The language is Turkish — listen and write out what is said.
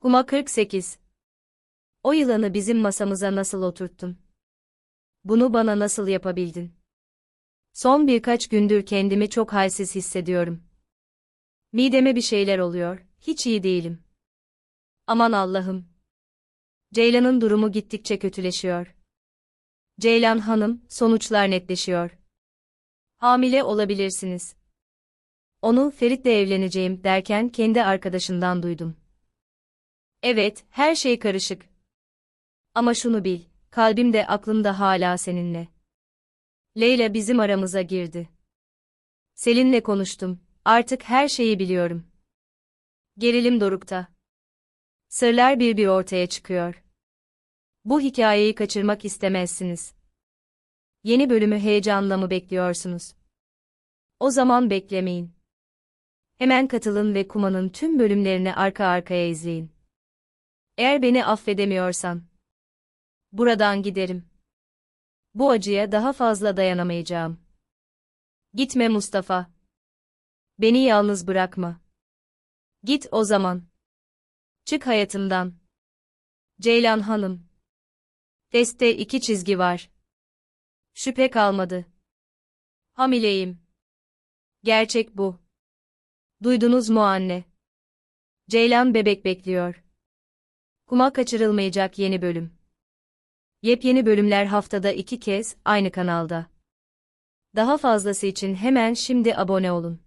Kuma 48. O yılanı bizim masamıza nasıl oturttun? Bunu bana nasıl yapabildin? Son birkaç gündür kendimi çok halsiz hissediyorum. Mideme bir şeyler oluyor, hiç iyi değilim. Aman Allah'ım. Ceylan'ın durumu gittikçe kötüleşiyor. Ceylan Hanım, sonuçlar netleşiyor. Hamile olabilirsiniz. Onu Ferit'le evleneceğim derken kendi arkadaşından duydum. Evet, her şey karışık. Ama şunu bil, kalbim de aklım da hala seninle. Leyla bizim aramıza girdi. Selin'le konuştum, artık her şeyi biliyorum. Gerilim dorukta. Sırlar bir bir ortaya çıkıyor. Bu hikayeyi kaçırmak istemezsiniz. Yeni bölümü heyecanla mı bekliyorsunuz? O zaman beklemeyin. Hemen katılın ve Kuma'nın tüm bölümlerini arka arkaya izleyin. Eğer beni affedemiyorsan, buradan giderim. Bu acıya daha fazla dayanamayacağım. Gitme Mustafa. Beni yalnız bırakma. Git o zaman. Çık hayatımdan. Ceylan Hanım. Teste iki çizgi var. Şüphe kalmadı. Hamileyim. Gerçek bu. Duydunuz mu anne? Ceylan bebek bekliyor. Kuma kaçırılmayacak yeni bölüm. Yepyeni bölümler haftada iki kez aynı kanalda. Daha fazlası için hemen şimdi abone olun.